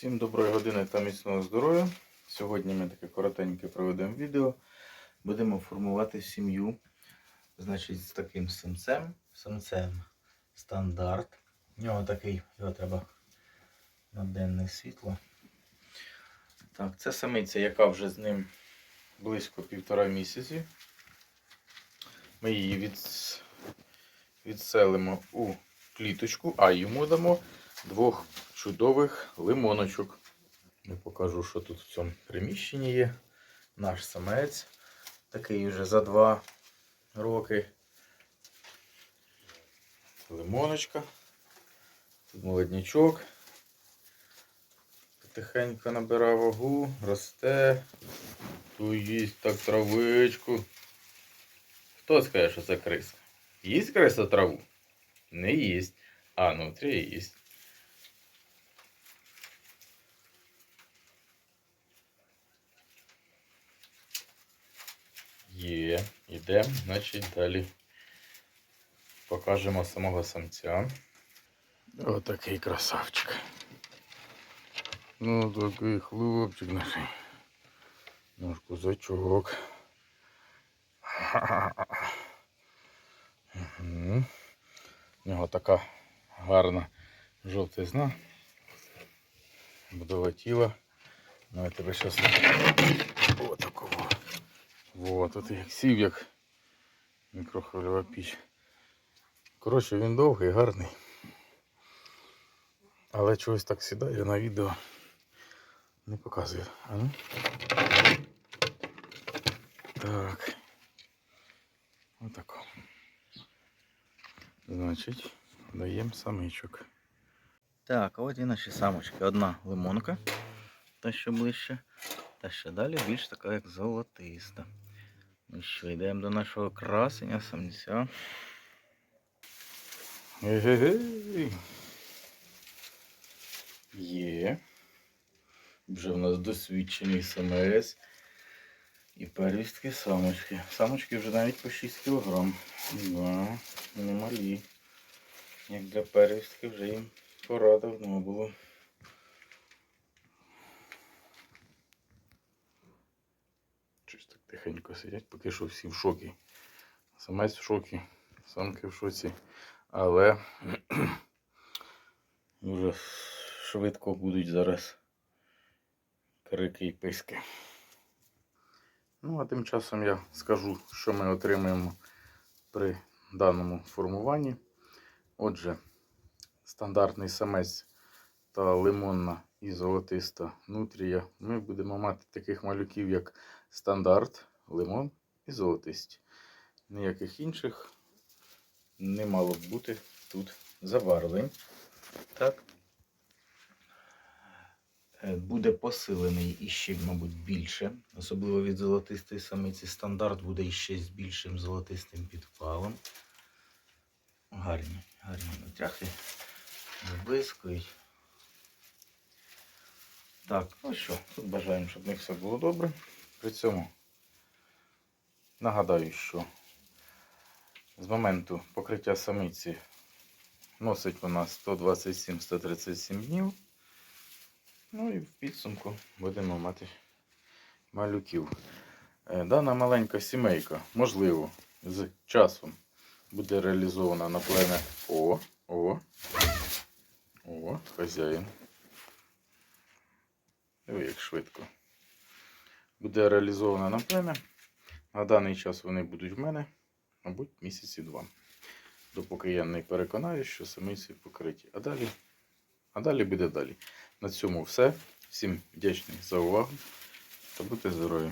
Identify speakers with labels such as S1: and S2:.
S1: Всім доброї години та міцного здоров'я. Сьогодні ми таке коротеньке проведемо відео. Будемо формувати сім'ю. Значить, з таким самцем. Самцем стандарт. У нього такий, його треба на денне світло. Так, це самиця, яка вже з ним близько півтора місяці. Ми її від... відселимо у кліточку, а йому дамо двох чудових лимоночок. Я покажу, що тут в цьому приміщенні є. Наш самець. Такий вже за два роки. Лимоночка. Тут молоднячок. Потихеньку набирає вагу, росте. Тут їсть так травичку. Хто скаже, що це криска? Їсть криса траву? Не їсть. А, внутрі їсть. Є, йдемо, значить далі покажемо самого самця. Отакий красавчик. Ну, такий хлопчик наш. Наш козачок. Угу. У нього така гарна жовтизна. Будова тіла. Ну, я тебе зараз отакого. Вот, тут як сів, як мікрохвильова піч. Коротше, він довгий, гарний. Але чогось так сідає на відео. Не показує. А ну? Так. Отако. Значить, даємо самичок. Так, а от і наші самочки. Одна лимонка, та що ближче. Та ще далі більш така, як золотиста. Ну що, йдемо до нашого красення самця. Егегей. Є. Вже в нас досвідчений самець. І первістки самочки. Самочки вже навіть по 6 кг. Да, не малі. Як для первістки вже їм пора давно було. Щось так тихенько сидять, поки що всі в шокі. Самець в шокі, самки в шоці. Але дуже швидко будуть зараз крики і писки. Ну, а тим часом я скажу, що ми отримаємо при даному формуванні. Отже, стандартний самець та лимонна і золотиста нутрія. Ми будемо мати таких малюків, як стандарт, лимон і золотисті. Ніяких інших не мало б бути тут забарвлень. Так. Е, Буде посилений іще, мабуть, більше, особливо від золотистої самиці. Стандарт буде іще з більшим золотистим підпалом. Гарні, гарні нутряхи. Виблискують. Так, ну що, тут бажаємо, щоб в них все було добре. При цьому нагадаю, що з моменту покриття самиці носить вона 127-137 днів. Ну і в підсумку будемо мати малюків. Е, Дана маленька сімейка, можливо, з часом буде реалізована на плем'я О, О, О, хазяїн. Ой, як швидко. Буде реалізована на плем'я. На даний час вони будуть в мене, мабуть, місяці два. Допоки я не переконаюсь, що самиці покриті. А далі, а далі буде далі. На цьому все. Всім вдячний за увагу та будьте здорові!